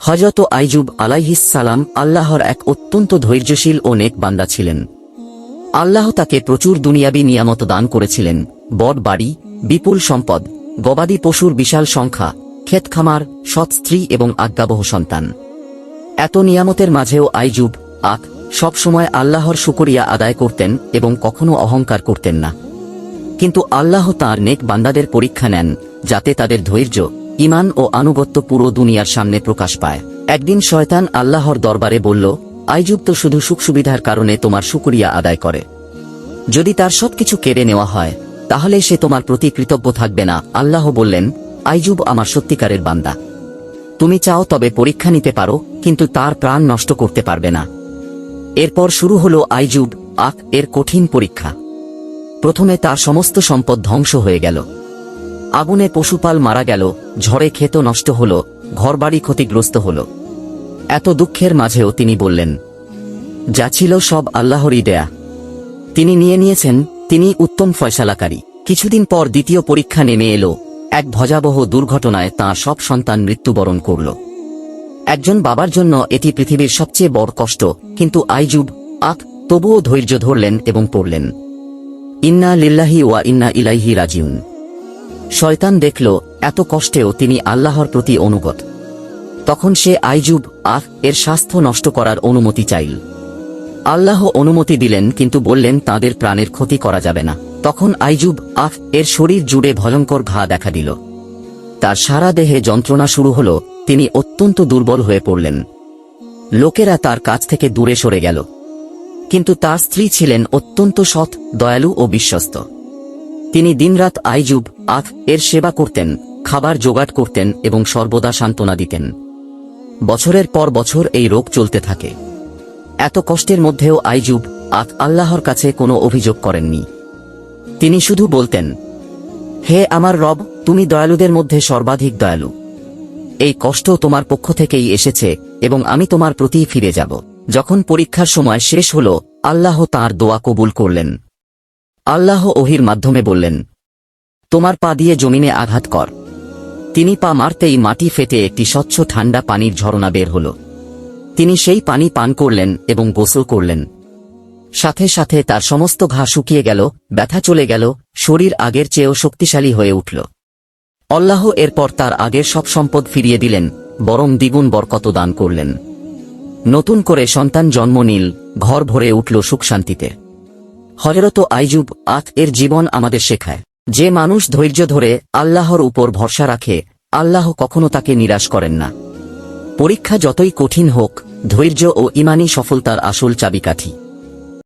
হজরত আইজুব সালাম আল্লাহর এক অত্যন্ত ধৈর্যশীল ও নেক বান্দা ছিলেন। আল্লাহ তাকে প্রচুর দুনিয়াবি নিয়ামত দান করেছিলেন। বড় বাড়ি, বিপুল সম্পদ, গবাদি পশুর বিশাল সংখ্যা ক্ষেত খামার সৎ স্ত্রী এবং আজ্ঞাবহ সন্তান। এত নিয়ামতের মাঝেও আইজুব আক সবসময় আল্লাহর শুকরিয়া আদায় করতেন এবং কখনো অহংকার করতেন না। কিন্তু আল্লাহ তাঁর নেক বান্দাদের পরীক্ষা নেন, যাতে তাদের ধৈর্য ইমান ও আনুগত্য পুরো দুনিয়ার সামনে প্রকাশ পায়। একদিন শয়তান আল্লাহর দরবারে বলল আইজুব তো শুধু সুখ সুবিধার কারণে তোমার শুকরিয়া আদায় করে। যদি তার সবকিছু কেড়ে নেওয়া হয়, তাহলে সে তোমার প্রতি কৃতজ্ঞ থাকবে না। আল্লাহ বললেন আইজুব আমার সত্যিকারের বান্দা। তুমি চাও তবে পরীক্ষা নিতে পারো, কিন্তু তার প্রাণ নষ্ট করতে পারবে না। এরপর শুরু হল আইজুব আক এর কঠিন পরীক্ষা। প্রথমে তার সমস্ত সম্পদ ধ্বংস হয়ে গেল। আগুনে পশুপাল মারা গেল, ঝড়ে ক্ষেত নষ্ট হল, ঘরবাড়ি ক্ষতিগ্রস্ত হল। এত দুঃখের মাঝেও তিনি বললেন, যা ছিল সব আল্লাহরই দেয়া। তিনি নিয়ে নিয়েছেন, তিনি উত্তম ফয়সালাকারী। কিছুদিন পর দ্বিতীয় পরীক্ষা নেমে এলো। এক ভয়াবহ দুর্ঘটনায় তাঁর সব সন্তান মৃত্যুবরণ করল। একজন বাবার জন্য এটি পৃথিবীর সবচেয়ে বড় কষ্ট, কিন্তু আইজুব আক তবুও ধৈর্য ধরলেন এবং পড়লেন। ইন্না লিল্লাহি ওয়া ইন্না ইলাইহি রাজিউন। শয়তান দেখল, এত কষ্টেও তিনি আল্লাহর প্রতি অনুগত। তখন সে আইজুব আহ, এর স্বাস্থ্য নষ্ট করার অনুমতি চাইল। আল্লাহ অনুমতি দিলেন, কিন্তু বললেন, তাদের প্রাণের ক্ষতি করা যাবে না। তখন আইজুব আহ, এর শরীর জুড়ে ভয়ঙ্কর ঘা দেখা দিল। তার সারা দেহে যন্ত্রণা শুরু হল, তিনি অত্যন্ত দুর্বল হয়ে পড়লেন। লোকেরা তার কাছ থেকে দূরে সরে গেল। কিন্তু তার স্ত্রী ছিলেন অত্যন্ত সৎ, দয়ালু ও বিশ্বস্ত। তিনি দিনরাত আইজুব আখ এর সেবা করতেন, খাবার জোগাড় করতেন এবং সর্বদা সান্ত্বনা দিতেন। বছরের পর বছর এই রোগ চলতে থাকে। এত কষ্টের মধ্যেও আইজুব আখ আল্লাহর কাছে কোনো অভিযোগ করেননি। তিনি শুধু বলতেন, হে আমার রব, তুমি দয়ালুদের মধ্যে সর্বাধিক দয়ালু। এই কষ্ট তোমার পক্ষ থেকেই এসেছে এবং আমি তোমার প্রতি ফিরে যাব। যখন পরীক্ষার সময় শেষ হল, আল্লাহ তার দোয়া কবুল করলেন। আল্লাহ ওহির মাধ্যমে বললেন, তোমার পা দিয়ে জমিনে আঘাত কর। তিনি পা মারতেই মাটি ফেটে একটি স্বচ্ছ ঠান্ডা পানির ঝরনা বের হল। তিনি সেই পানি পান করলেন এবং গোসল করলেন। সাথে সাথে তার সমস্ত ঘা শুকিয়ে গেল, ব্যথা চলে গেল, শরীর আগের চেয়েও শক্তিশালী হয়ে উঠল। অল্লাহ এরপর তার আগের সব সম্পদ ফিরিয়ে দিলেন, বরং দ্বিগুণ বরকত দান করলেন। নতুন করে সন্তান জন্ম নিল, ঘর ভরে উঠল সুখ শান্তিতে। হজরত আইজুব আত এর জীবন আমাদের শেখায়। যে মানুষ ধৈর্য ধরে আল্লাহর উপর ভরসা রাখে, আল্লাহ কখনো তাকে নিরাশ করেন না। পরীক্ষা যতই কঠিন হোক, ধৈর্য ও ইমানি সফলতার আসল চাবিকাঠি।